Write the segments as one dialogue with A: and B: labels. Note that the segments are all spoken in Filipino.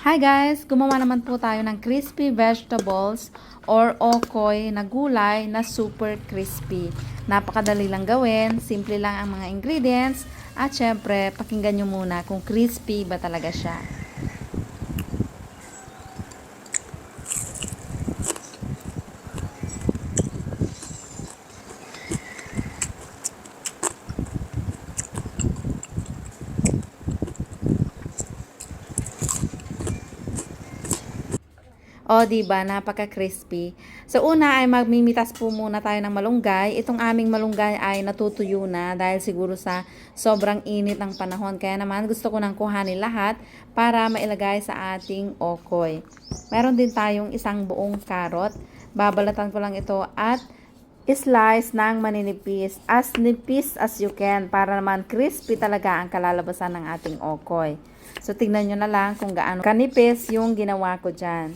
A: Hi guys! Gumawa naman po tayo ng crispy vegetables or okoy na gulay na super crispy. Napakadali lang gawin, simple lang ang mga ingredients, at syempre, pakinggan nyo muna kung crispy ba talaga siya. O, di ba Napaka-crispy. So, una ay magmimitas po muna tayo ng malunggay. Itong aming malunggay ay natutuyo na dahil siguro sa sobrang init ng panahon. Kaya naman gusto ko nang kuhanin lahat para mailagay sa ating okoy. Meron din tayong isang buong karot. Babalatan ko lang ito at slice ng maninipis. As nipis as you can para naman crispy talaga ang kalalabasan ng ating okoy. So, tignan nyo na lang kung gaano kanipis yung ginawa ko dyan.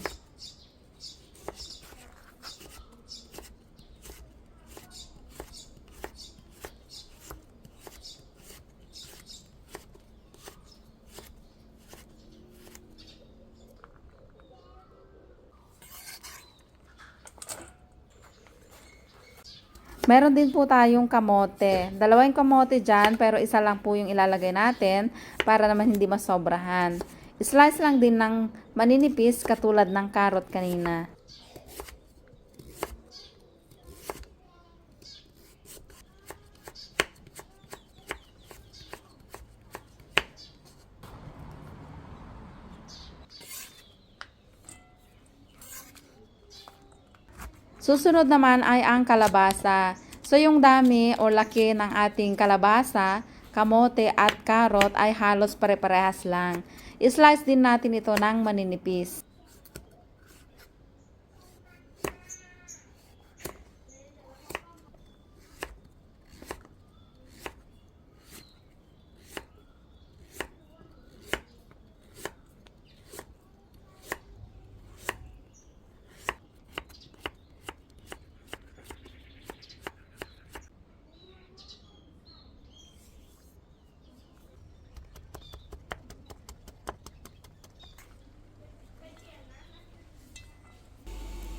A: Meron din po tayong kamote. Dalawa yung kamote dyan, pero isa lang po yung ilalagay natin para naman hindi masobrahan. Slice lang din ng maninipis katulad ng carrot kanina. Susunod naman ay ang kalabasa. So yung dami o laki ng ating kalabasa, kamote at karot ay halos pare-parehas lang. I-slice din natin ito ng maninipis.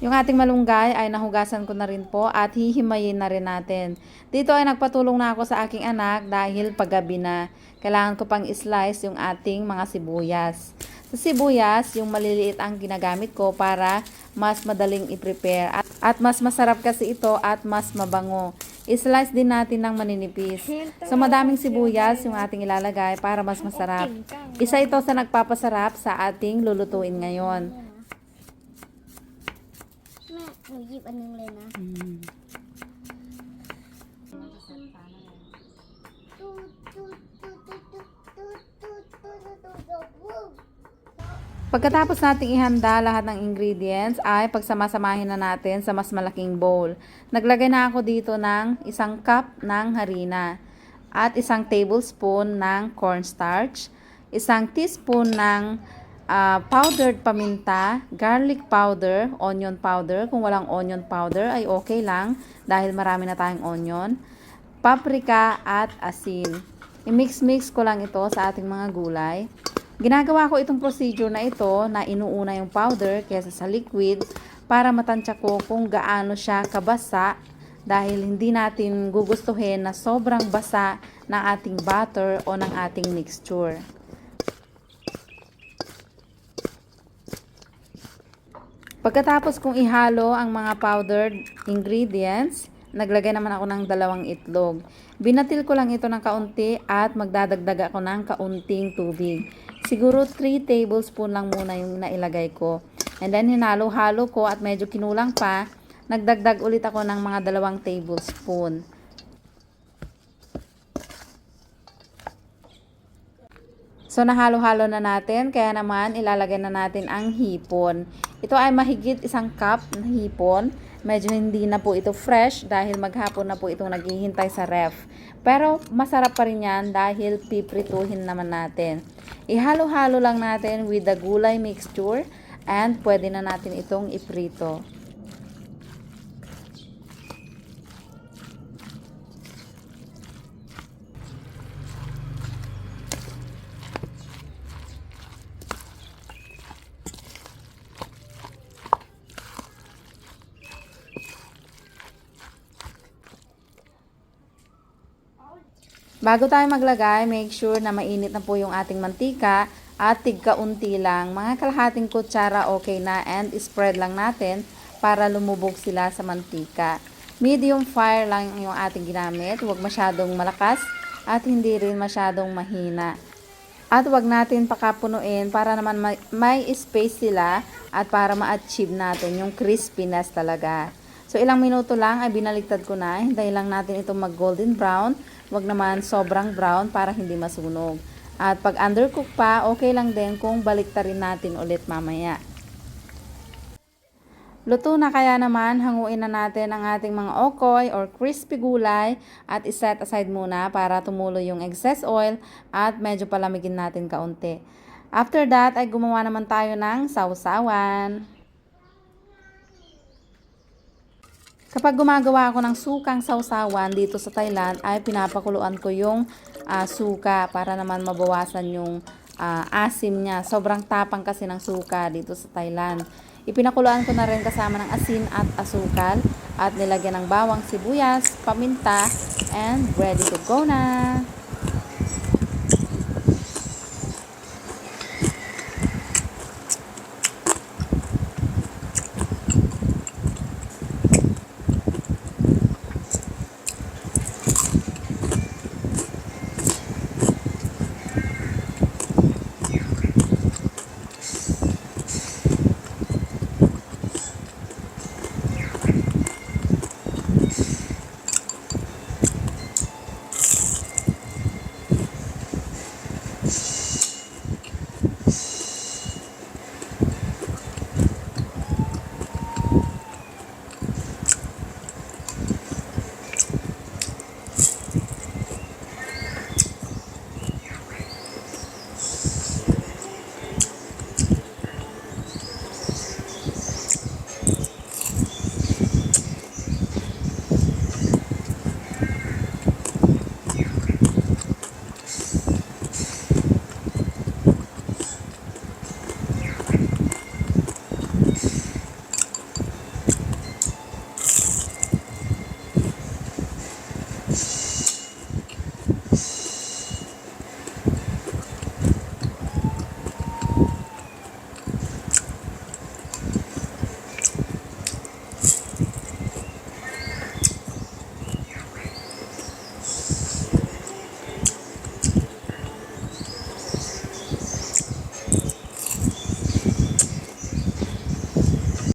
A: Yung ating malunggay ay nahugasan ko na rin po at hihimayin na rin natin. Dito ay nagpatulong na ako sa aking anak dahil paggabi na. Kailangan ko pang slice yung ating mga sibuyas. Sa sibuyas, yung maliliit ang ginagamit ko para mas madaling i-prepare. At, at mas masarap kasi ito at mas mabango. I-slice din natin ng maninipis. So madaming sibuyas yung ating ilalagay para mas masarap. Isa ito sa nagpapasarap sa ating lulutuin ngayon.
B: แม่หนูหยิบอันนึงเลยนะ
A: Pagkatapos nating ihanda lahat ng ingredients ay pagsamasamahin na natin sa mas malaking bowl. Naglagay na ako dito ng isang cup ng harina at isang tablespoon ng cornstarch, isang teaspoon ng ah, powdered paminta, garlic powder, onion powder. Kung walang onion powder ay okay lang dahil marami na tayong onion, paprika at asin. I-mix-mix ko lang ito sa ating mga gulay. Ginagawa ko itong procedure na ito na inuuna yung powder kesa sa liquid para matansya ko kung gaano siya kabasa dahil hindi natin gugustuhin na sobrang basa ng ating butter o ng ating mixture. Pagkatapos kong ihalo ang mga powdered ingredients, naglagay naman ako ng dalawang itlog. Binatil ko lang ito ng kaunti at magdadagdag ako ng kaunting tubig. Siguro 3 tablespoon lang muna yung nailagay ko. And then hinalo-halo ko at medyo kinulang pa, nagdagdag ulit ako ng mga dalawang tablespoon. So nahalo-halo na natin, kaya naman ilalagay na natin ang hipon. Ito ay mahigit isang cup na hipon. Medyo hindi na po ito fresh dahil maghapon na po itong naghihintay sa ref. Pero masarap pa rin yan dahil piprituhin naman natin. Ihalo-halo lang natin with the gulay mixture and pwede na natin itong iprito. Bago tayo maglagay, make sure na mainit na po yung ating mantika at tigkaunti lang. Mga kalahating kutsara okay na and spread lang natin para lumubog sila sa mantika. Medium fire lang yung ating ginamit. Huwag masyadong malakas at hindi rin masyadong mahina. At wag natin pakapunuin para naman may, may space sila at para ma-achieve natin yung crispiness talaga. So ilang minuto lang ay binaligtad ko na. Hintayin lang natin itong mag golden brown. Wag naman sobrang brown para hindi masunog. At pag undercook pa, okay lang din kung baliktarin natin ulit mamaya. Luto na kaya naman, hanguin na natin ang ating mga okoy or crispy gulay at iset aside muna para tumulo yung excess oil at medyo palamigin natin kaunti. After that ay gumawa naman tayo ng sausawan. Kapag gumagawa ako ng sukang sausawan dito sa Thailand ay pinapakuluan ko yung ah, suka para naman mabawasan yung ah, asim niya. Sobrang tapang kasi ng suka dito sa Thailand. Ipinakuluan ko na rin kasama ng asin at asukal at nilagyan ng bawang sibuyas, paminta, and ready to go na.